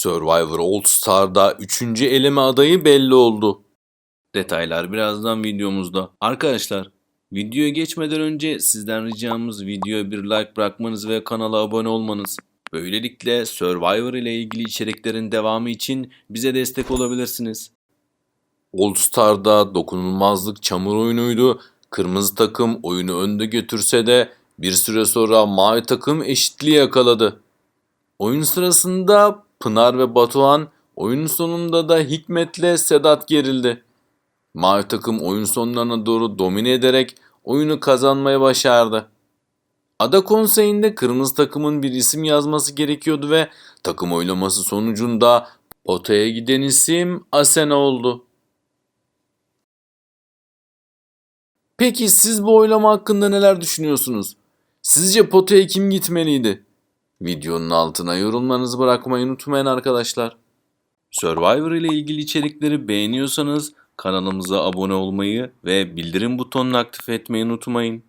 Survivor All Star'da 3. eleme adayı belli oldu. Detaylar birazdan videomuzda. Arkadaşlar videoya geçmeden önce sizden ricamız videoya bir like bırakmanız ve kanala abone olmanız. Böylelikle Survivor ile ilgili içeriklerin devamı için bize destek olabilirsiniz. All Star'da dokunulmazlık çamur oyunuydu. Kırmızı takım oyunu önde götürse de bir süre sonra mavi takım eşitliği yakaladı. Oyun sırasında Pınar ve Batuhan, oyunun sonunda da Hikmet'le Sedat gerildi. Mavi takım oyun sonlarına doğru domine ederek oyunu kazanmaya başardı. Ada konseyinde kırmızı takımın bir isim yazması gerekiyordu ve takım oylaması sonucunda potaya giden isim Asena oldu. Peki siz bu oylama hakkında neler düşünüyorsunuz? Sizce potaya kim gitmeliydi? Videonun altına yorumlarınızı bırakmayı unutmayın arkadaşlar. Survivor ile ilgili içerikleri beğeniyorsanız kanalımıza abone olmayı ve bildirim butonunu aktif etmeyi unutmayın.